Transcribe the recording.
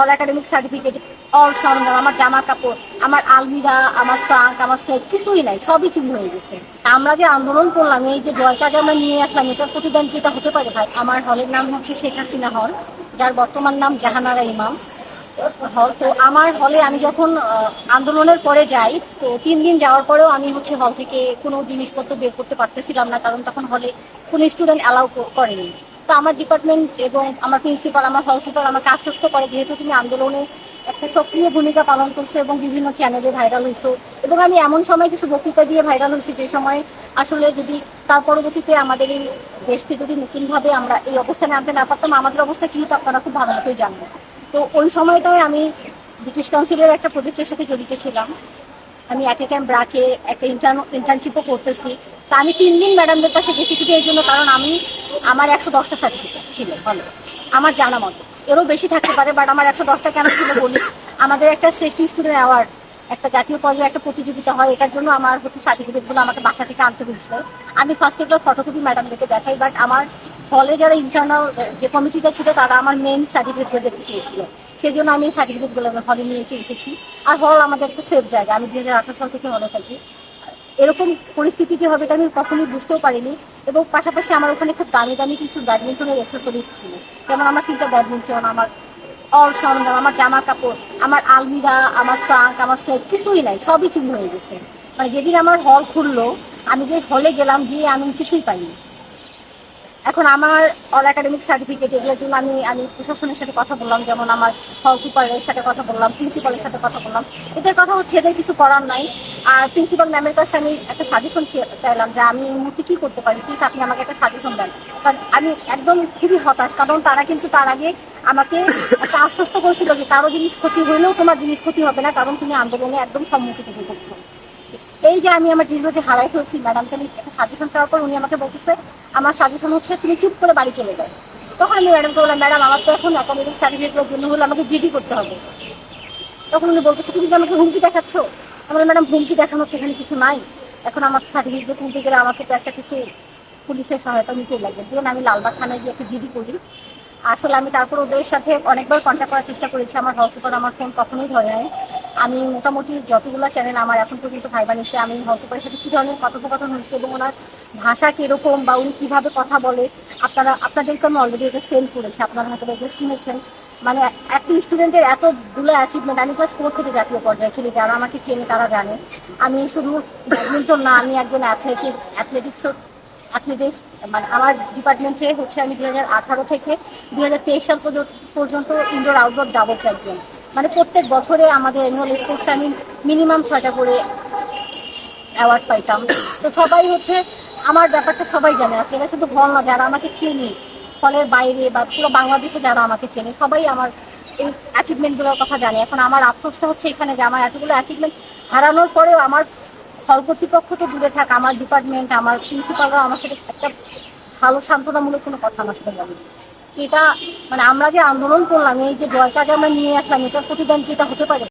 All academic certificate all সরঞ্জাম, আমার জামা কাপড়, আমার আলমিরা, আমার ট্রাঙ্ক আমার সেট কিছুই নাই, সবই চুরি হয়ে গেছে। আমরা যে আন্দোলন করলাম, এই যে জয়টা যে আমরা নিয়ে আসলাম, এটার প্রতিদান কি এটা হতে পারে ভাই? আমার হলের নাম হচ্ছে শেখ হাসিনা হল, যার বর্তমান নাম জাহানারা ইমাম হল। তো আমার হলে আমি যখন আন্দোলনের পরে যাই, তো তিন দিন যাওয়ার পরেও আমি হচ্ছে হল থেকে কোনো জিনিসপত্র বের করতে পারতেছিলাম না, কারণ তখন হলে কোনো স্টুডেন্ট অ্যালাউ করেনি। তো আমার ডিপার্টমেন্ট এবং আমার প্রিন্সিপাল আমার হল সুপার আমাকে আশ্বস্ত করে যেহেতু তুমি আন্দোলনে একটা সক্রিয় ভূমিকা পালন করছ এবং বিভিন্ন চ্যানেলে ভাইরাল হয়েছো এবং আমি এমন সময় কিছু বক্তৃতা দিয়ে ভাইরাল হয়েছি যে সময় আসলে যদি তার পরবর্তীতে আমাদের এই দেশকে যদি নতুনভাবে আমরা এই অবস্থানে আনতে না পারতাম, আমাদের অবস্থা কি হতো আপনারা খুব ভালো মতোই জানবেন। তো ওই সময়টায় আমি ব্রিটিশ কাউন্সিলের একটা প্রজেক্টের সাথে জড়িত ছিলাম। আমি অ্যাট এ টাইম ব্রাকে একটা ইন্টার্ন ইন্টার্নশিপও করতেছি। তা আমি তিন দিন ম্যাডামদের কাছে গেছি শুধু এই জন্য, কারণ আমি আমার একশো দশটা সার্টিফিকেট ছিল, ভালো। আমার জানা মতো। এরও বেশি থাকতে পারে বাট আমার একশো দশটা কেন ছিল বলি? আমাদের একটা শ্রেষ্ঠ স্টুডেন্ট অ্যাওয়ার্ড একটা জাতীয় পর্যায়ে একটা প্রতিযোগিতা হয়, এটার জন্য আমার হচ্ছে সার্টিফিকেটগুলো আমাকে বাসা থেকে আনতে হয়েছিল আমি ফার্স্ট একবার ফটোকপি ম্যাডামদেরকে দেখাই বাট আমার হলে যারা ইন্টারনাল যে কমিটিটা ছিল, তারা আমার মেন সার্টিফিকেট দেখতে চেয়েছিল। সেই জন্য আমি সার্টিফিকেটগুলো হলে নিয়ে এসে রেখেছি। আর হল আমাদের একটা সেফ জায়গা। আমি দু হাজার আঠারো সাল থেকে হলে থাকি। এরকম পরিস্থিতি যে হবে এটা আমি কখনই বুঝতেও পারিনি। এবং পাশাপাশি আমার ওখানে খুব দামি দামি কিছু ব্যাডমিন্টনের এক্সেসরিজ ছিল। যেমন আমার তিনটা ব্যাডমিন্টন, আমার অল সরঞ্জাম আমার জামা কাপড়, আমার আলমিরা, আমার ট্রাঙ্ক আমার সেট কিছুই নাই, সবই চুরি হয়ে গেছে। মানে যেদিন আমার হল খুললো, আমি যে হলে গেলাম, গিয়ে আমি কিছুই পাইনি। এখন আমার অল একাডেমিক সার্টিফিকেট এগুলোর জন্য আমি আমি প্রশাসনের সাথে কথা বললাম, যেমন আমার হল সুপারের সাথে কথা বললাম প্রিন্সিপালের সাথে কথা বললাম। এদের কথা হচ্ছে, এদের কিছু করার নাই। আর প্রিন্সিপাল ম্যামের কাছে আমি একটা সাজেশন চাইলাম যে আমি এই মুহূর্তে কী করতে পারি? প্লিজ আপনি আমাকে একটা সাজেশন দেন। কারণ আমি একদম খুবই হতাশ, কারণ তারা কিন্তু তার আগে আমাকে একটা আশ্বস্ত করেছিল যে কারও জিনিস ক্ষতি হলেও তোমার জিনিস ক্ষতি হবে না, কারণ তুমি আন্দোলনে একদম সম্মুখীন করছ এই যে আমি আমার যে হারাই ফেলছি ম্যাডামকে আমি একটা সাজেশন চাওয়ার পর উনি আমাকে বলতেছে, আমার সাজেশন হচ্ছে তুমি চুপ করে বাড়ি চলে যাও। তখন আমি ম্যাডামকে বললাম ম্যাডাম আমার তো এখন একাডেমিক সার্টিফিকেটের জন্য হলে আমাকে জিডি করতে হবে। তখন উনি বলতেছে, তুমি আমাকে হুমকি দেখাচ্ছ? আমার ম্যাডাম হুমকি দেখানোর এখানে কিছু নাই। এখন আমার সার্টিফিকেট তুলতে গেলে আমাকে তো একটা কিছু পুলিশের সহায়তা নিতেই লাগবে। দিয়ে আমি লালবাগ থানায় গিয়ে একটা জিডি করি। আসলে আমি তারপর ওদের সাথে অনেকবার কন্ট্যাক্ট করার চেষ্টা করেছি। আমার হল সুপার আমার ফোন কখনোই ধরে নাই। আমি মোটামুটি যতগুলো চ্যানেল আমার এখন পর্যন্ত ভাই বানিয়েছে আমি হল সুপারের সাথে কী ধরনের কথোপকথন হয়েছে এবং ওনার ভাষা কীরকম বা উনি কীভাবে কথা বলে, আপনারা, আপনাদেরকে আমি অলরেডি এটা সেন্ড করেছি, আপনারা হয়তো এটা শুনেছেন। মানে একটা স্টুডেন্টের এত এতগুলো অ্যাচিভমেন্ট আমি ক্লাস ফোর থেকে জাতীয় পর্যায়ে খেলি যারা আমাকে চেনে তারা জানে। আমি শুধু ব্যাডমিন্টন না, আমি একজন অ্যাথলেটিক অ্যাথলেটিক্সও অ্যাথলেটিক্স মানে আমার ডিপার্টমেন্টে হচ্ছে আমি দু হাজার আঠারো থেকে দু হাজার তেইশ সাল পর্যন্ত ইনডোর আউটডোর ডাবল চ্যাম্পিয়ন মানে প্রত্যেক বছরে আমাদের অ্যানুয়াল স্পোর্টসে আমি মিনিমাম ছয়টা করে অ্যাওয়ার্ড পাইতাম। তো সবাই হচ্ছে, আমার ব্যাপারটা সবাই জানে আসলে এটা শুধু হল না, যারা আমাকে চেনে, ফলের বাইরে বা পুরো বাংলাদেশে যারা আমাকে চেনে, সবাই আমার এই অ্যাচিভমেন্টগুলোর কথা জানে। এখন আমার আফসোসটা হচ্ছে এখানে যে আমার এতগুলো অ্যাচিভমেন্ট হারানোর পরেও আমার হল কর্তৃপক্ষ তো দূরে থাক, আমার ডিপার্টমেন্ট আমার প্রিন্সিপালরা আমার সাথে একটা ভালো সান্ত্বনামূলক কোনো কথা আমার সাথে বলেনি এটা মানে আমরা যে আন্দোলন করলাম, এই যে জয়টা যে আমরা নিয়ে আসলাম, এটার প্রতিদান কি এটা হতে পারে?